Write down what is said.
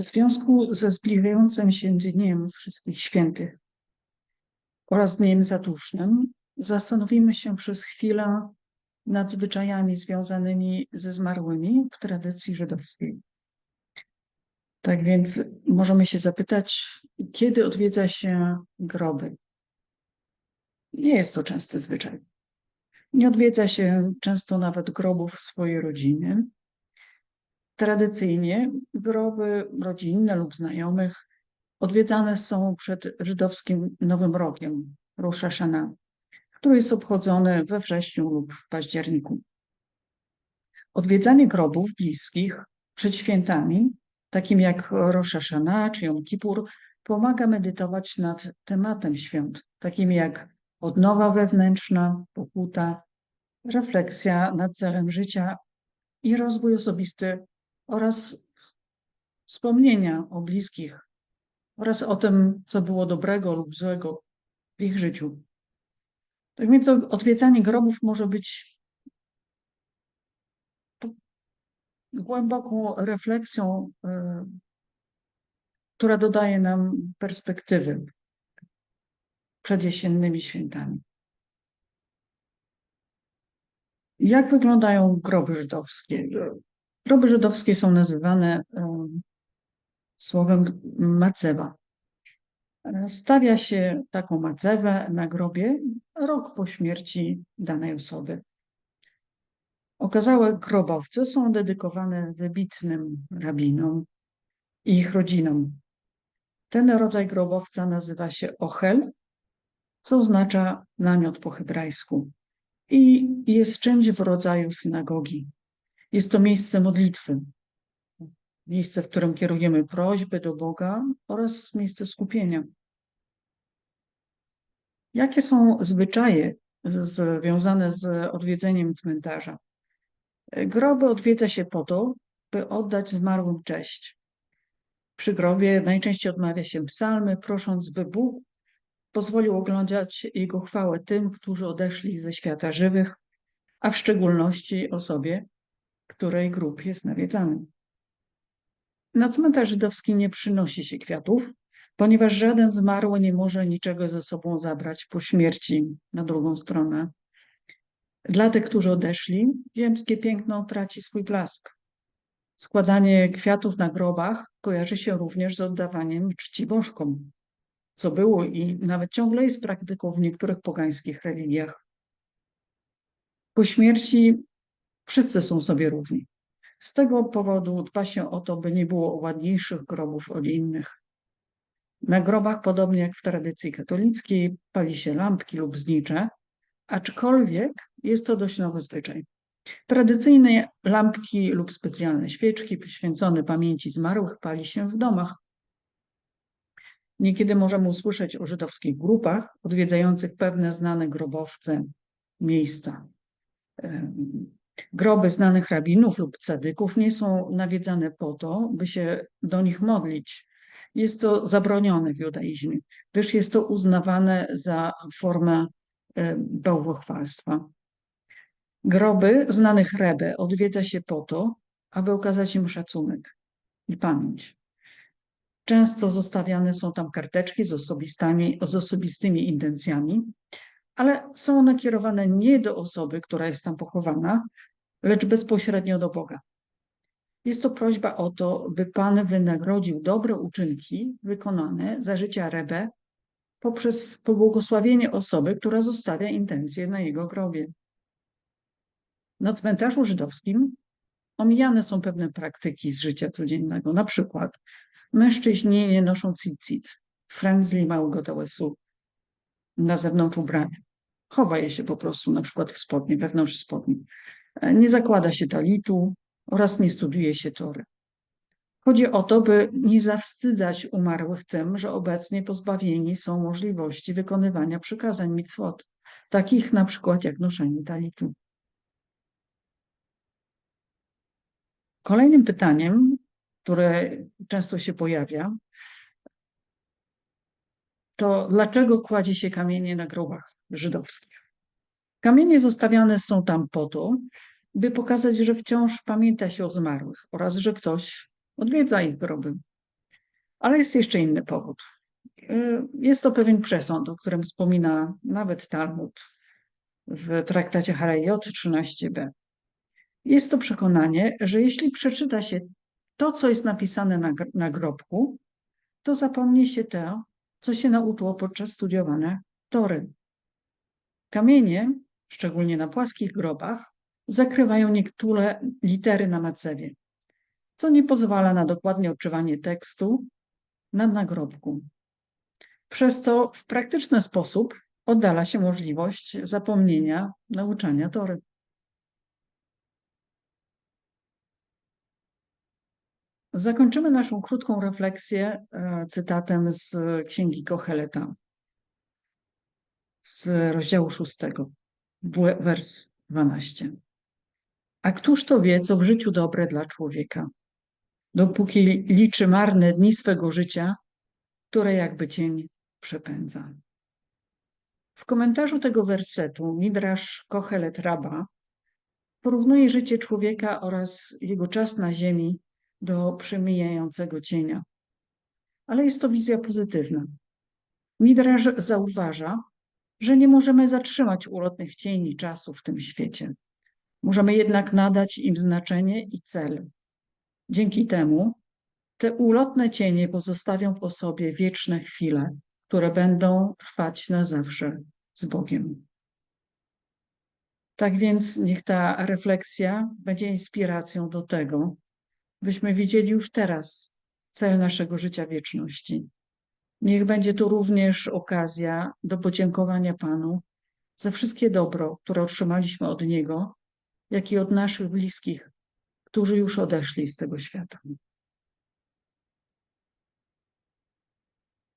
W związku ze zbliżającym się Dniem Wszystkich Świętych oraz Dniem Zatusznym zastanowimy się przez chwilę nad zwyczajami związanymi ze zmarłymi w tradycji żydowskiej. Tak więc możemy się zapytać, kiedy odwiedza się groby? Nie jest to częsty zwyczaj. Nie odwiedza się często nawet grobów swojej rodziny. Tradycyjnie groby rodzinne lub znajomych odwiedzane są przed żydowskim Nowym Rokiem, Rosh Hashanah, który jest obchodzony we wrześniu lub w październiku. Odwiedzanie grobów bliskich przed świętami, takim jak Rosh Hashanah czy Jom Kippur, pomaga medytować nad tematem świąt, takim jak odnowa wewnętrzna, pokuta, refleksja nad celem życia i rozwój osobisty oraz wspomnienia o bliskich oraz o tym, co było dobrego lub złego w ich życiu. Tak więc odwiedzanie grobów może być głęboką refleksją, y, która dodaje nam perspektywy przed jesiennymi świętami. Jak wyglądają groby żydowskie? Groby żydowskie są nazywane słowem macewa. Stawia się taką macewę na grobie rok po śmierci danej osoby. Okazałe grobowce są dedykowane wybitnym rabinom i ich rodzinom. Ten rodzaj grobowca nazywa się ochel, co oznacza namiot po hebrajsku i jest czymś w rodzaju synagogi. Jest to miejsce modlitwy, miejsce, w którym kierujemy prośby do Boga oraz miejsce skupienia. Jakie są zwyczaje związane z odwiedzeniem cmentarza? Groby odwiedza się po to, by oddać zmarłym cześć. Przy grobie najczęściej odmawia się psalmy, prosząc, by Bóg pozwolił oglądać Jego chwałę tym, którzy odeszli ze świata żywych, a w szczególności osobie, której grób jest nawiedzany. Na cmentarz żydowski nie przynosi się kwiatów, ponieważ żaden zmarły nie może niczego ze sobą zabrać po śmierci na drugą stronę. Dla tych, którzy odeszli, ziemskie piękno traci swój blask. Składanie kwiatów na grobach kojarzy się również z oddawaniem czci bożkom co było i nawet ciągle jest praktyką w niektórych pogańskich religiach. Po śmierci wszyscy są sobie równi. Z tego powodu dba się o to, by nie było ładniejszych grobów od innych. Na grobach, podobnie jak w tradycji katolickiej, pali się lampki lub znicze, aczkolwiek jest to dość nowy zwyczaj. Tradycyjne lampki lub specjalne świeczki poświęcone pamięci zmarłych pali się w domach, Niekiedy możemy usłyszeć o żydowskich grupach odwiedzających pewne znane grobowce miejsca. Groby znanych rabinów lub cadyków nie są nawiedzane po to, by się do nich modlić. Jest to zabronione w judaizmie, gdyż jest to uznawane za formę bałwochwalstwa. Groby znanych Rebe odwiedza się po to, aby okazać im szacunek i pamięć. Często zostawiane są tam karteczki z, osobistami, z osobistymi intencjami, ale są one kierowane nie do osoby, która jest tam pochowana, lecz bezpośrednio do Boga. Jest to prośba o to, by Pan wynagrodził dobre uczynki wykonane za życia Rebe poprzez pobłogosławienie osoby, która zostawia intencje na jego grobie. Na cmentarzu żydowskim omijane są pewne praktyki z życia codziennego, na przykład Mężczyźni nie noszą cicit, frędzli małego tołesu na zewnątrz ubrania. Chowa je się po prostu na przykład w spodnie, wewnątrz spodni. Nie zakłada się talitu oraz nie studiuje się tory. Chodzi o to, by nie zawstydzać umarłych tym, że obecnie pozbawieni są możliwości wykonywania przykazań mitzvot, takich na przykład jak noszenie talitu. Kolejnym pytaniem które często się pojawia, to dlaczego kładzie się kamienie na grobach żydowskich? Kamienie zostawiane są tam po to, by pokazać, że wciąż pamięta się o zmarłych oraz że ktoś odwiedza ich groby. Ale jest jeszcze inny powód. Y, Jest to pewien przesąd, o którym wspomina nawet Talmud w traktacie Harajot 13b. Jest to przekonanie, że jeśli przeczyta się to, co jest napisane na gr- nagrobku, to zapomni się to, co się nauczyło podczas studiowania Tory. Kamienie, szczególnie na płaskich grobach, zakrywają niektóre litery na macewie, co nie pozwala na dokładne odczywanie tekstu na nagrobku. Przez to w praktyczny sposób oddala się możliwość zapomnienia nauczania Tory. Zakończymy naszą krótką refleksję e, cytatem z księgi Koheleta z rozdziału 6, w- wers 12. A któż to wie, co w życiu dobre dla człowieka, dopóki liczy marne dni swego życia, które jakby cień przepędza. W komentarzu tego wersetu Midrasz Kohelet Rabba porównuje życie człowieka oraz jego czas na ziemi do przemijającego cienia. Ale jest to wizja pozytywna. Midrasz zauważa, że nie możemy zatrzymać ulotnych cieni czasu w tym świecie. Możemy jednak nadać im znaczenie i cel. Dzięki temu te ulotne cienie pozostawią po sobie wieczne chwile, które będą trwać na zawsze z Bogiem. Tak więc niech ta refleksja będzie inspiracją do tego, byśmy widzieli już teraz cel naszego życia wieczności. Niech będzie to również okazja do podziękowania Panu za wszystkie dobro, które otrzymaliśmy od Niego, jak i od naszych bliskich, którzy już odeszli z tego świata.